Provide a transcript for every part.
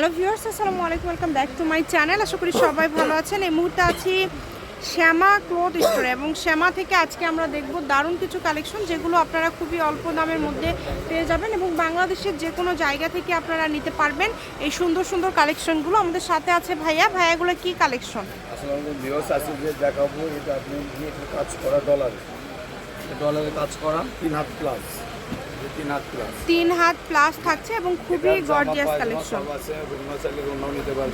Hello viewers আসসালামু আলাইকুম welcome back to my channel. আশা করি সবাই ভালো আছেন। এই মুহূর্তে আছি শ্যামা ক্লোথ স্টোরে এবং শ্যামা থেকে আজকে আমরা দেখব দারুণ কিছু কালেকশন যেগুলো আপনারা খুবই অল্প দামের মধ্যে পেয়ে যাবেন এবং বাংলাদেশের যে কোনো জায়গা থেকে আপনারা নিতে পারবেন এই সুন্দর সুন্দর কালেকশনগুলো। আমাদের সাথে আছে ভাইয়া। ভাইয়াগুলো কি কালেকশন? দেখাবো এটা আপনি কাজ করা ডলার। ডলারে কাজ করা তিন হাত প্লাস তিন হাত প্লাস থাকছে এবং খুবই গর্জিয়াস কালেকশন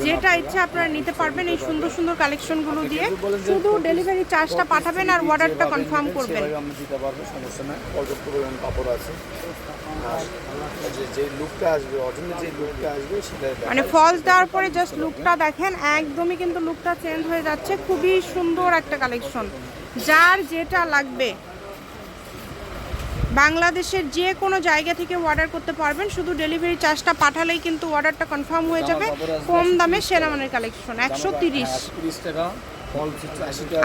যেটা ইচ্ছে আপনারা নিতে পারবেন এই সুন্দর সুন্দর কালেকশনগুলো দিয়ে শুধু ডেলিভারি চার্জটা পাঠাবেন আর অর্ডারটা কনফার্ম করবেন। আমরা দিতে পারব সমস্যা নাই। পর্যাপ্ত পরিমাণ কাপড় আছে। মানে ফলস দেওয়ার পরে জাস্ট লুকটা দেখেন একদমই কিন্তু লুকটা চেঞ্জ হয়ে যাচ্ছে। খুবই সুন্দর একটা কালেকশন যার যেটা লাগবে বাংলাদেশের যে কোনো জায়গা থেকে অর্ডার করতে পারবেন। শুধু ডেলিভারি চার্জটা পাঠালেই কিন্তু অর্ডারটা কনফার্ম হয়ে যাবে। কম দামে সেরা মানের কালেকশন একশো তিরিশ।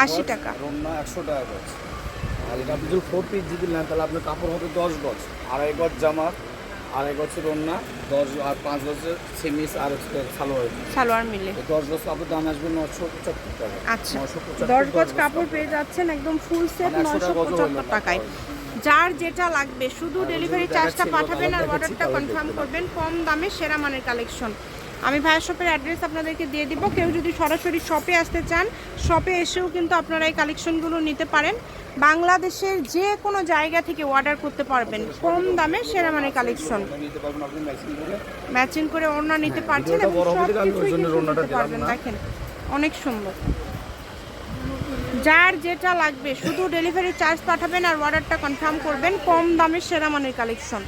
আশি টাকা 80 একশো টাকা আর এটা আপনি যদি ফোর পিস যদি নেন তাহলে আপনার কাপড় হবে দশ গজ। আড়াই গজ জামার আড়াই গজ রন্না দশ আর পাঁচ গজের সেমিস আর সালোয়ার। সালোয়ার মিলে। দশ গজ কাপড় দাম আসবে নশো পঁচাত্তর টাকা। আচ্ছা। দশ গজ কাপড় পেয়ে যাচ্ছেন একদম ফুল সেট নশো পঁচাত্তর টাকায়। যার যেটা লাগবে শুধু ডেলিভারি চার্জটা পাঠাবেন আর অর্ডারটা কনফার্ম করবেন কম দামে সেরা মানের কালেকশন আমি ভাইয়া শপের অ্যাড্রেস আপনাদেরকে দিয়ে দিব। কেউ যদি সরাসরি শপে আসতে চান শপে এসেও কিন্তু আপনারা এই কালেকশনগুলো নিতে পারেন। বাংলাদেশের যে কোনো জায়গা থেকে অর্ডার করতে পারবেন। কম দামে সেরা মানের কালেকশন ম্যাচিং করে ওড়না নিতে পারছেন এবং সব কিছুই পারবেন। দেখেন অনেক সুন্দর। যার যেটা লাগবে, শুধু ডেলিভারি চার্জ পাঠাবেন আর অর্ডারটা কনফার্ম করবেন, কম দামের সেরা মানের কালেকশন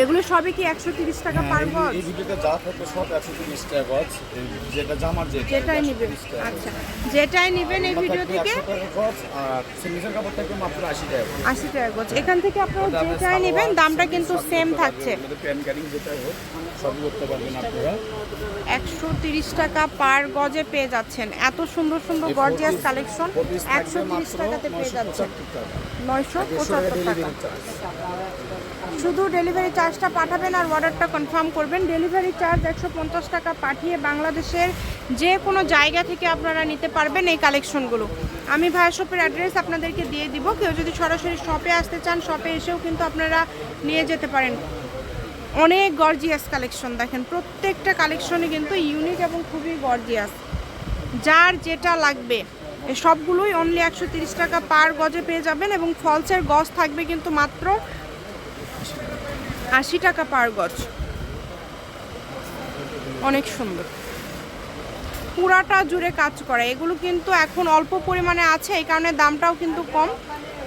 এগুলো সবই কি একশো তিরিশ টাকা পার গজ হ্যাঁ, এই ভিডিওতে যা থাকবে সব একশো তিরিশ টাকা গজ যেটা জামার যেটা যেটাই নেবেন। আচ্ছা যেটাই নেবেন এই ভিডিও থেকে। 100 আর সেমিসের কাপড় থাকবে মাত্র আশি টাকা গজ। আশি টাকা গজ এখান থেকে আপনারা আপনি যেটাই নেবেন দামটা কিন্তু সেম থাকছে। প্যান কাটিং যেটাই হোক সবই করতে পারবেন আপনারা। একশো তিরিশ টাকা পার গজে পেয়ে যাচ্ছেন। এত সুন্দর সুন্দর গর্জিয়াস কালেকশন একশো তিরিশ টাকাতে পেয়ে যাচ্ছেন। নয়শো পঁচাত্তর টাকা। শুধু ডেলিভারি চার্জটা পাঠাবেন আর অর্ডারটা কনফার্ম করবেন। ডেলিভারি চার্জ একশো পঞ্চাশ টাকা পাঠিয়ে বাংলাদেশের যে কোনো জায়গা থেকে আপনারা নিতে পারবেন এই কালেকশনগুলো আমি ভাইয়া শপের অ্যাড্রেস আপনাদেরকে দিয়ে দিব। কেউ যদি সরাসরি শপে আসতে চান শপে এসেও কিন্তু আপনারা নিয়ে যেতে পারেন। অনেক গর্জিয়াস কালেকশন দেখেন। প্রত্যেকটা কালেকশনই কিন্তু ইউনিক এবং খুবই গর্জিয়াস যার যেটা লাগবে সবগুলোই অনলি একশো টাকা পার গজে পেয়ে যাবেন এবং ফলসের গজ থাকবে কিন্তু মাত্র আশি টাকা পার গজ। অনেক সুন্দর। পুরাটা জুড়ে কাজ করে। এগুলো কিন্তু এখন অল্প পরিমাণে আছে, এই কারণে দামটাও কিন্তু কম।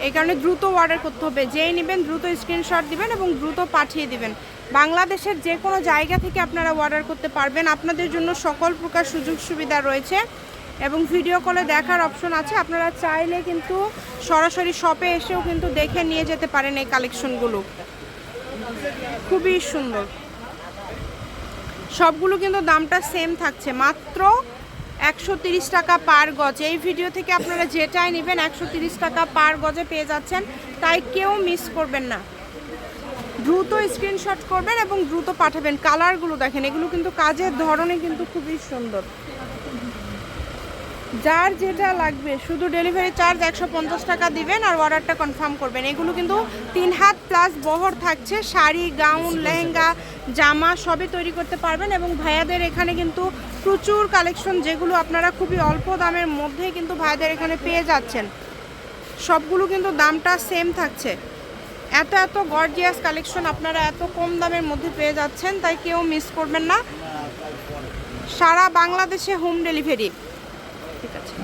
এই কারণে দ্রুত অর্ডার করতে হবে। যেই নেবেন দ্রুত স্ক্রিনশট দিবেন এবং দ্রুত পাঠিয়ে দিবেন। বাংলাদেশের যে কোনো জায়গা থেকে আপনারা অর্ডার করতে পারবেন। আপনাদের জন্য সকল প্রকার সুযোগ সুবিধা রয়েছে এবং ভিডিও কলে দেখার অপশন আছে। আপনারা চাইলে কিন্তু সরাসরি শপে এসেও কিন্তু দেখে নিয়ে যেতে পারেন এই কালেকশনগুলো খুবই সুন্দর। সবগুলো কিন্তু দামটা সেম থাকছে। মাত্র একশো টাকা পার গজ। এই ভিডিও থেকে আপনারা যেটাই নেবেন, একশো টাকা পার গজে পেয়ে যাচ্ছেন। তাই কেউ মিস করবেন না। দ্রুত স্ক্রিনশট করবেন এবং দ্রুত পাঠাবেন। কালারগুলো দেখেন, এগুলো কিন্তু কাজের ধরনে কিন্তু খুবই সুন্দর। যার যেটা লাগবে শুধু ডেলিভারি চার্জ একশো পঞ্চাশ টাকা দিবেন আর অর্ডারটা কনফার্ম করবেন। এগুলো কিন্তু তিন হাত প্লাস বহর থাকছে শাড়ি গাউন লেহেঙ্গা জামা সবই তৈরি করতে পারবেন এবং ভাইয়াদের এখানে কিন্তু প্রচুর কালেকশন যেগুলো আপনারা খুবই অল্প দামের মধ্যে কিন্তু ভাইয়াদের এখানে পেয়ে যাচ্ছেন। সবগুলো কিন্তু দামটা সেম থাকছে। এত এত গর্জিয়াস কালেকশন আপনারা এত কম দামের মধ্যে পেয়ে যাচ্ছেন তাই কেউ মিস করবেন না। সারা বাংলাদেশে হোম ডেলিভারি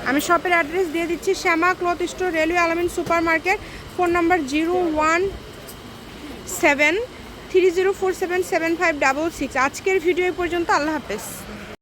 আমি শপের অ্যাড্রেস দিয়ে দিচ্ছি Shyama cloth store, railway Alamin supermarket phone number zero one seven three zero four seven seven five double six. আজকের ভিডিও পর্যন্ত, আল্লাহ হাফেজ।